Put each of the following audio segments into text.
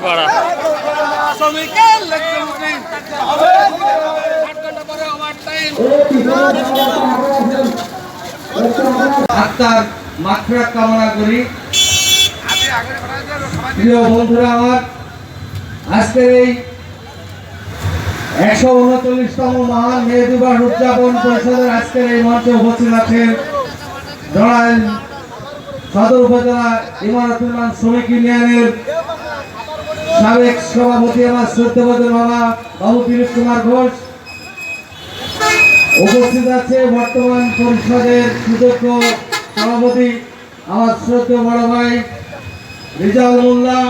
করে টাইম আত্মার মাত্রা কামনা করি। প্রিয় বন্ধুরা আমার, আজকের এই একশো উনচল্লিশতম মহান উদযাপন পরিষদের আজকের এই মঞ্চে উপস্থিত আছেন জড়াইল সদর উপজেলা ইমারতুল্লাহ শ্রমিক ইউনিয়নের সাবেক সভাপতি আমার শ্রদ্ধেবদের বাবা বাবু দিলীপ কুমার ঘোষ। উপস্থিত আছে বর্তমান পরিষদের সুযোগ্য সভাপতি আমার শ্রদ্ধেয় বড় ভাই রিজাউল মোল্লা।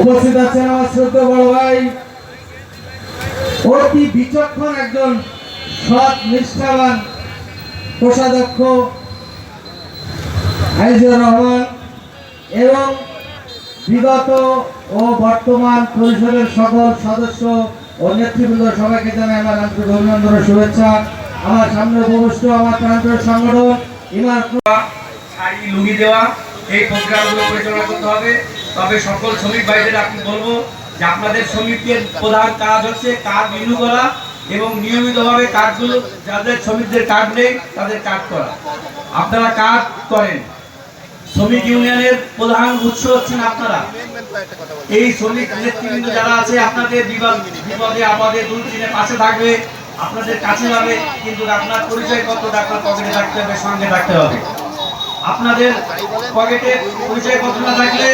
উপস্থিত আছেন আমার শ্রদ্ধেয় বড় ভাই। অতি বিচক্ষণ একজন সৎ, নিষ্ঠাবান কোষাধ্যক্ষ আইজুর রহমান এবং বিগত ও বর্তমান পরিষদের সকল সদস্য ও নেতৃবৃন্দ সবাইকে জানাই আমার আন্তরিক অভিনন্দন শুভেচ্ছা। আমার সামনে উপবিষ্ট আমার প্রান্তের সংগঠন ইমার শাড়ি লুঙ্গি দেওয়া, এই প্রোগ্রামগুলো পরিচালনা করতে হবে। তবে সকল শ্রমিক ভাইদের আপনি বলব যে আপনাদের শ্রমিকদের প্রধান কাজ হচ্ছে কাজ রিনিউ করা এবং নিয়মিতভাবে কাজগুলো, যাদের শ্রমিকদের কাজ নেই, তাদের কাজ করা। আপনারা কাজ করেন। শ্রমিক ইউনিয়নের প্রধান উৎস হচ্ছেন আপনারা। এই শ্রমিক নেতৃবৃন্দ যারা আছে আপনাদের বিপদ আপদে, দুর্দিনে পাশে থাকবে, আপনাদের কাছে যাবে, কিন্তু আপনার পরিচয়পত্রটা আপনার পকেটে রাখতে হবে, সঙ্গে রাখতে হবে। আপনাদের পকেটে পরিচয়পত্র না থাকলে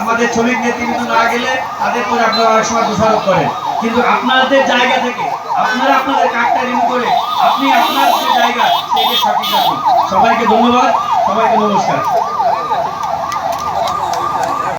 আমাদের শ্রমিক নেতৃবৃন্দ না গেলে তাদের পরে আপনারা অনেক সময় দোষারোপ করেন। কিন্তু আপনাদের জায়গা থেকে, আপনারা আপনাদের কার্ডটা রিনিউ করে আপনি আপনার যে জায়গা সেকে সঠিক রাখুন। সবাইকে ধন্যবাদ, সবাইকে নমস্কার।